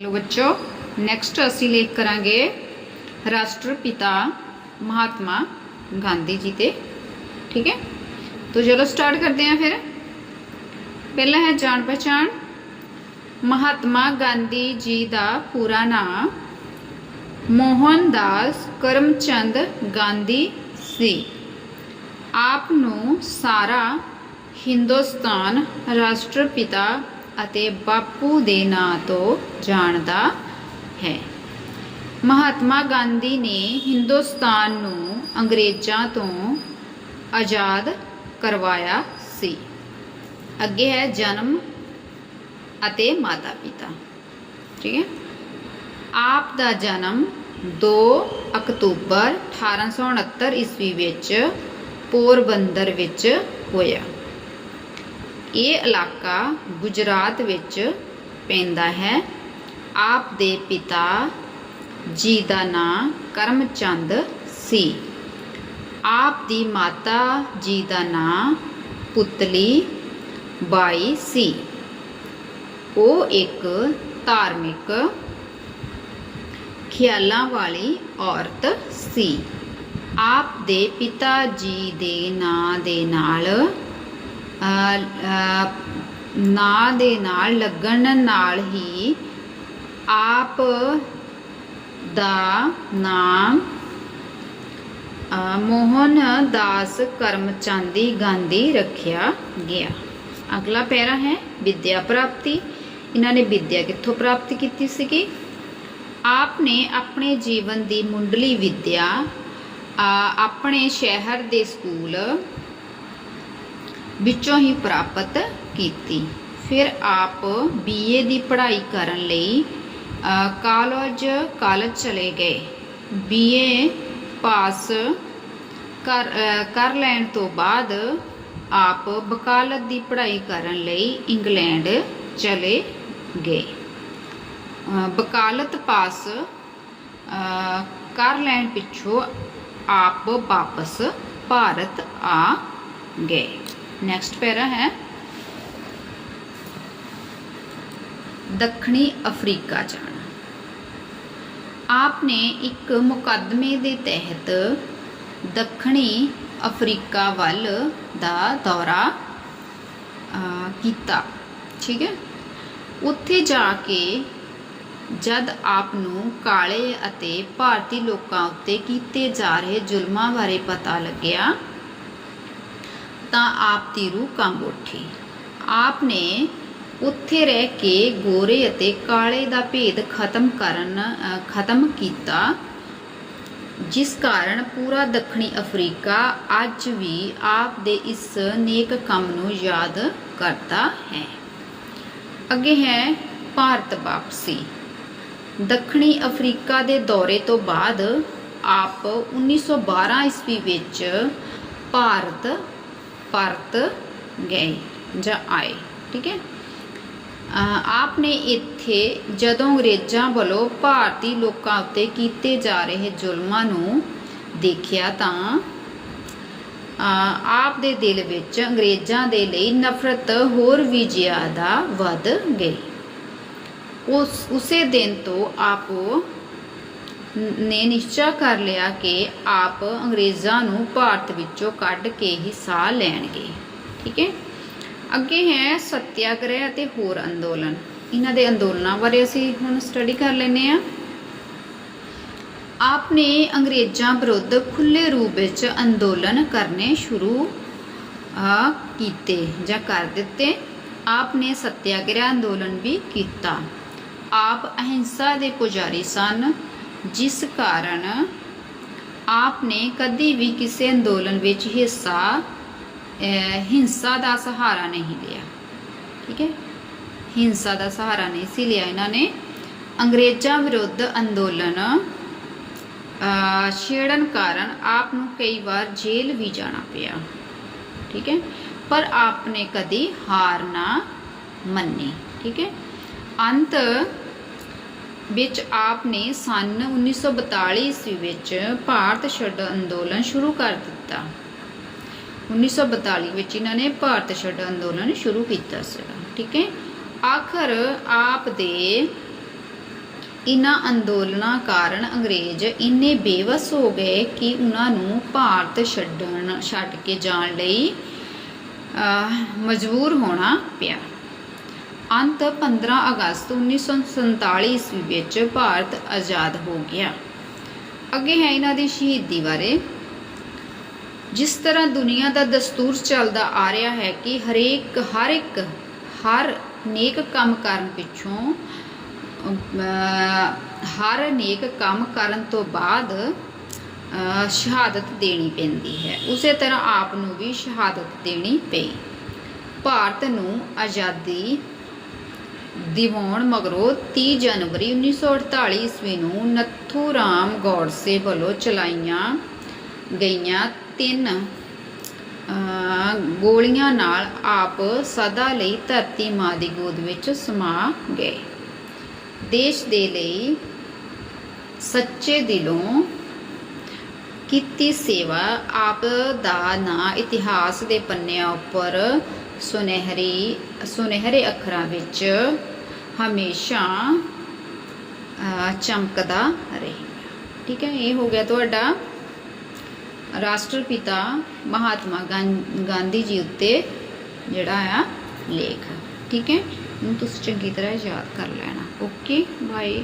ਲੋ ਬੱਚੋ ਨੈਕਸਟ ਅਸੀਂ ਲੇਖ ਕਰਾਂਗੇ ਰਾਸ਼ਟਰਪਿਤਾ ਮਹਾਤਮਾ ਗਾਂਧੀ ਜੀ ਤੇ, ਠੀਕ ਹੈ? ਤੋ ਚਲੋ ਸਟਾਰਟ ਕਰਦੇ ਹਾਂ ਫਿਰ। ਪਹਿਲਾ ਹੈ ਜਾਣ ਪਛਾਣ। ਮਹਾਤਮਾ ਗਾਂਧੀ ਜੀ ਦਾ ਪੂਰਾ ਨਾਮ ਮੋਹਨਦਾਸ ਕਰਮਚੰਦ ਗਾਂਧੀ ਸੀ। ਆਪ ਨੂੰ ਸਾਰਾ ਹਿੰਦੁਸਤਾਨ ਰਾਸ਼ਟਰਪਿਤਾ ਅਤੇ ਬਾਪੂ ਦੇ ਨਾਂ ਤੋਂ ਜਾਣਦਾ ਹੈ। ਮਹਾਤਮਾ ਗਾਂਧੀ ਨੇ ਹਿੰਦੁਸਤਾਨ ਨੂੰ ਅੰਗਰੇਜ਼ਾਂ ਤੋਂ ਆਜ਼ਾਦ ਕਰਵਾਇਆ ਸੀ। ਅੱਗੇ ਹੈ ਜਨਮ ਅਤੇ ਮਾਤਾ ਪਿਤਾ। ਠੀਕ ਹੈ? ਆਪ ਦਾ ਜਨਮ 2 ਅਕਤੂਬਰ 1869 ਈਸਵੀ ਵਿੱਚ ਪੋਰਬੰਦਰ ਵਿੱਚ ਹੋਇਆ। ਇਹ ਇਲਾਕਾ ਗੁਜਰਾਤ ਵਿੱਚ ਪੈਂਦਾ ਹੈ। ਆਪ ਦੇ ਪਿਤਾ ਜੀ ਦਾ ਨਾਂ ਕਰਮਚੰਦ ਸੀ। ਆਪ ਦੀ ਮਾਤਾ ਜੀ ਦਾ ਨਾਂ ਪੁਤਲੀ ਬਾਈ ਸੀ। ਉਹ ਇੱਕ ਧਾਰਮਿਕ ਖਿਆਲਾਂ ਵਾਲੀ ਔਰਤ ਸੀ। ਆਪ ਦੇ ਪਿਤਾ ਜੀ ਦੇ ਨਾਂ ਦੇ ਨਾਲ ਨਾਂ ਦੇ ਨਾਲ ਲੱਗਣ ਨਾਲ ਹੀ ਆਪ ਦਾ ਨਾਮ ਅਹ, ਮੋਹਨ ਦਾਸ ਕਰਮਚੰਦੀ ਗਾਂਧੀ ਰੱਖਿਆ ਗਿਆ। ਅਗਲਾ ਪੈਰਾ ਹੈ ਵਿਦਿਆ ਪ੍ਰਾਪਤੀ। ਇਹਨਾਂ ਨੇ ਵਿਦਿਆ ਕਿੱਥੋਂ ਪ੍ਰਾਪਤ ਕੀਤੀ ਸੀਗੀ? ਆਪ ਨੇ ਆਪਣੇ ਜੀਵਨ ਦੀ ਮੁੰਡਲੀ ਵਿਦਿਆ ਅਹ, ਆਪਣੇ ਸ਼ਹਿਰ ਦੇ ਸਕੂਲ ਵਿੱਚੋਂ ਹੀ ਪ੍ਰਾਪਤ ਕੀਤੀ। ਫਿਰ ਆਪ ਬੀਏ ਦੀ ਪੜ੍ਹਾਈ ਕਰਨ ਲਈ ਕਾਲਜ ਕਾਲਜ ਚਲੇ ਗਏ। ਬੀਏ ਪਾਸ ਕਰ ਕਰ ਲੈਣ ਤੋਂ ਬਾਅਦ ਆਪ ਵਕਾਲਤ ਦੀ ਪੜ੍ਹਾਈ ਕਰਨ ਲਈ ਇੰਗਲੈਂਡ ਚਲੇ ਗਏ। ਅ, ਵਕਾਲਤ ਪਾਸ ਕਰ ਲੈਣ ਪਿੱਛੋਂ ਆਪ ਵਾਪਸ ਭਾਰਤ ਆ ਗਏ। ਨੈਕਸਟ ਪੈਰਾ ਹੈ ਦੱਖਣੀ ਅਫਰੀਕਾ ਜਾਣਾ ਆਪ ਨੇ ਇੱਕ ਮੁਕੱਦਮੇ ਦੇ ਤਹਿਤ ਦੱਖਣੀ ਅਫਰੀਕਾ ਵੱਲ ਦਾ ਦੌਰਾ ਕੀਤਾ ਠੀਕ ਹੈ ਉੱਥੇ ਜਾ ਕੇ ਜਦ ਆਪ ਨੂੰ ਕਾਲੇ ਅਤੇ ਭਾਰਤੀ ਲੋਕਾਂ ਉੱਤੇ ਕੀਤੇ ਜਾ ਰਹੇ ਜ਼ੁਲਮਾਂ ਬਾਰੇ ਪਤਾ ਲੱਗਿਆ ਤਾਂ ਆਪ ਦੀ ਰੂਹ ਕੰਬ ਉੱਠੀ। ਆਪ ਨੇ ਉੱਥੇ ਰਹਿ ਕੇ ਗੋਰੇ ਅਤੇ ਕਾਲੇ ਦਾ ਭੇਦ ਖਤਮ ਕਰਨ ਖਤਮ ਕੀਤਾ, ਜਿਸ ਕਾਰਨ ਪੂਰਾ ਦੱਖਣੀ ਅਫਰੀਕਾ ਅੱਜ ਵੀ ਆਪ ਦੇ ਇਸ ਨੇਕ ਕੰਮ ਨੂੰ ਯਾਦ ਕਰਦਾ ਹੈ। ਅੱਗੇ ਹੈ ਭਾਰਤ ਵਾਪਸੀ। ਦੱਖਣੀ ਅਫਰੀਕਾ ਦੇ ਦੌਰੇ ਤੋਂ ਬਾਅਦ ਆਪ 1912 ਈਸਵੀ ਵਿੱਚ ਭਾਰਤ ਪਰਤ ਗਏ ਜਾਂ ਆਏ ਠੀਕ ਹੈ ਆਪ ਨੇ ਇੱਥੇ ਜਦੋਂ ਅੰਗਰੇਜ਼ਾਂ ਵੱਲੋਂ ਭਾਰਤੀ ਲੋਕਾਂ ਉੱਤੇ ਕੀਤੇ ਜਾ ਰਹੇ ਜ਼ੁਲਮਾਂ ਨੂੰ ਦੇਖਿਆ ਤਾਂ ਅਹ ਆਪ ਦੇ ਦਿਲ ਵਿੱਚ ਅੰਗਰੇਜ਼ਾਂ ਦੇ ਲਈ ਨਫ਼ਰਤ ਹੋਰ ਵੀ ਜ਼ਿਆਦਾ ਵੱਧ ਗਈ ਉਸ ਉਸੇ ਦਿਨ ਤੋਂ ਆਪ ਨੇ ਨਿਸ਼ਚਾ ਕਰ ਲਿਆ ਕਿ ਆਪ ਅੰਗਰੇਜ਼ਾਂ ਨੂੰ ਭਾਰਤ ਵਿੱਚੋਂ ਕੱਢ ਕੇ ਹੀ ਸਾਹ ਲੈਣਗੇ। ਠੀਕ ਹੈ? ਅੱਗੇ ਹੈ ਸਤਿਆਗ੍ਰਹਿ ਅਤੇ ਹੋਰ ਅੰਦੋਲਨ। ਇਹਨਾਂ ਦੇ ਅੰਦੋਲਨਾਂ ਬਾਰੇ ਅਸੀਂ ਹੁਣ ਸਟੱਡੀ ਕਰ ਲੈਨੇ ਆ ਆਪ ਨੇ ਅੰਗਰੇਜ਼ਾਂ ਵਿਰੁੱਧ ਖੁੱਲੇ ਰੂਪ ਵਿੱਚ ਅੰਦੋਲਨ ਕਰਨੇ ਸ਼ੁਰੂ ਆ ਕੀਤੇ ਜਾਂ ਕਰ ਦਿੱਤੇ। ਆਪ ਨੇ ਸਤਿਆਗ੍ਰਹਿ ਅੰਦੋਲਨ ਵੀ ਕੀਤਾ। ਆਪ ਅਹਿੰਸਾ ਦੇ ਪੁਜਾਰੀ ਸਨ। ਜਿਸ ਕਾਰਨ ਆਪ ਨੇ ਕਦੀ ਵੀ ਕਿਸੇ ਅੰਦੋਲਨ ਵਿੱਚ ਹਿੱਸਾ ਹਿੰਸਾ ਦਾ ਸਹਾਰਾ ਨਹੀਂ ਲਿਆ। ਠੀਕ ਹੈ? ਹਿੰਸਾ ਦਾ ਸਹਾਰਾ ਨਹੀਂ ਸੀ ਲਿਆ ਇਹਨਾਂ ਨੇ। ਅੰਗਰੇਜ਼ਾਂ ਵਿਰੁੱਧ ਅੰਦੋਲਨ ਅਹ, ਛੇੜਨ ਕਾਰਨ ਆਪ ਨੂੰ ਕਈ ਵਾਰ ਜੇਲ੍ਹ ਵੀ ਜਾਣਾ ਪਿਆ। ਠੀਕ ਹੈ? ਪਰ ਆਪ ਨੇ ਕਦੀ ਹਾਰ ਨਾ ਮੰਨੀ। ਠੀਕ ਹੈ? ਅੰਤ ਵਿੱਚ ਆਪ ਨੇ ਸਨ 1942 ਈਸਵੀ ਵਿੱਚ ਭਾਰਤ ਛੱਡ ਅੰਦੋਲਨ ਸ਼ੁਰੂ ਕਰ ਦਿੱਤਾ। 1942 ਵਿੱਚ ਇਹਨਾਂ ਨੇ ਭਾਰਤ ਛੱਡ ਅੰਦੋਲਨ ਸ਼ੁਰੂ ਕੀਤਾ ਸੀ। ਠੀਕ ਹੈ? ਆਖਰ ਆਪ ਦੇ ਇਨ੍ਹਾਂ ਅੰਦੋਲਨਾਂ ਕਾਰਨ ਅੰਗਰੇਜ਼ ਇੰਨੇ ਬੇਵਸ ਹੋ ਗਏ ਕਿ ਉਹਨਾਂ ਨੂੰ ਭਾਰਤ ਛੱਡਣ ਛੱਡ ਕੇ ਜਾਣ ਲਈ ਅਹ, ਮਜਬੂਰ ਹੋਣਾ ਪਿਆ। ਅੰਤ 15 ਅਗਸਤ 1947 ਈਸਵੀ ਵਿੱਚ ਭਾਰਤ ਆਜ਼ਾਦ ਹੋ ਗਿਆ। ਅੱਗੇ ਹੈ ਇਹਨਾਂ ਦੀ ਸ਼ਹੀਦੀ ਬਾਰੇ। ਜਿਸ ਤਰ੍ਹਾਂ ਦੁਨੀਆ ਦਾ ਦਸਤੂਰ ਚੱਲਦਾ ਆ ਰਿਹਾ ਹੈ ਕਿ ਹਰੇਕ ਹਰ ਇੱਕ ਹਰ ਨੇਕ ਕੰਮ ਕਰਨ ਪਿੱਛੋਂ ਅਮ, ਹਰ ਨੇਕ ਕੰਮ ਕਰਨ ਤੋਂ ਬਾਅਦ ਅ, ਸ਼ਹਾਦਤ ਦੇਣੀ ਪੈਂਦੀ ਹੈ। ਉਸੇ ਤਰ੍ਹਾਂ ਆਪ ਨੂੰ ਵੀ ਸ਼ਹਾਦਤ ਦੇਣੀ ਪਈ। ਭਾਰਤ ਨੂੰ ਆਜ਼ਾਦੀ ਦਿਵਾਉਣ ਮਗਰੋਂ 30 ਜਨਵਰੀ 1948 ਈਸਵੀ ਨੂੰ ਨੱਥੂ ਰਾਮ ਗੌਡਸੇ ਵੱਲੋਂ ਚਲਾਈਆਂ ਗਈਆਂ ਤਿੰਨ ਗੋਲੀਆਂ ਨਾਲ ਆਪ ਸਦਾ ਲਈ ਧਰਤੀ ਮਾਂ ਦੀ ਗੋਦ ਵਿੱਚ ਸਮਾ ਗਏ। ਦੇਸ਼ ਦੇ ਲਈ ਸੱਚੇ ਦਿਲੋਂ ਕੀਤੀ ਸੇਵਾ, ਆਪ ਦਾ ਨਾਂ ਇਤਿਹਾਸ ਦੇ ਪੰਨਿਆਂ ਉੱਪਰ ਸੁਨਹਿਰੀ, ਸੁਨਹਿਰੇ ਅੱਖਰਾਂ ਵਿੱਚ ਹਮੇਸ਼ਾ ਚਮਕਦਾ ਰਹੇਗਾ ਠੀਕ ਹੈ, ਇਹ ਹੋ ਗਿਆ ਤੁਹਾਡਾ ਰਾਸ਼ਟਰਪਿਤਾ ਮਹਾਤਮਾ ਗਾਂ- ਗਾਂਧੀ ਜੀ ਉੱਤੇ ਜਿਹੜਾ ਆ ਲੇਖ। ਠੀਕ ਹੈ, ਇਹਨੂੰ ਤੁਸੀਂ ਚੰਗੀ ਤਰ੍ਹਾਂ ਯਾਦ ਕਰ ਲੈਣਾ। Okay bye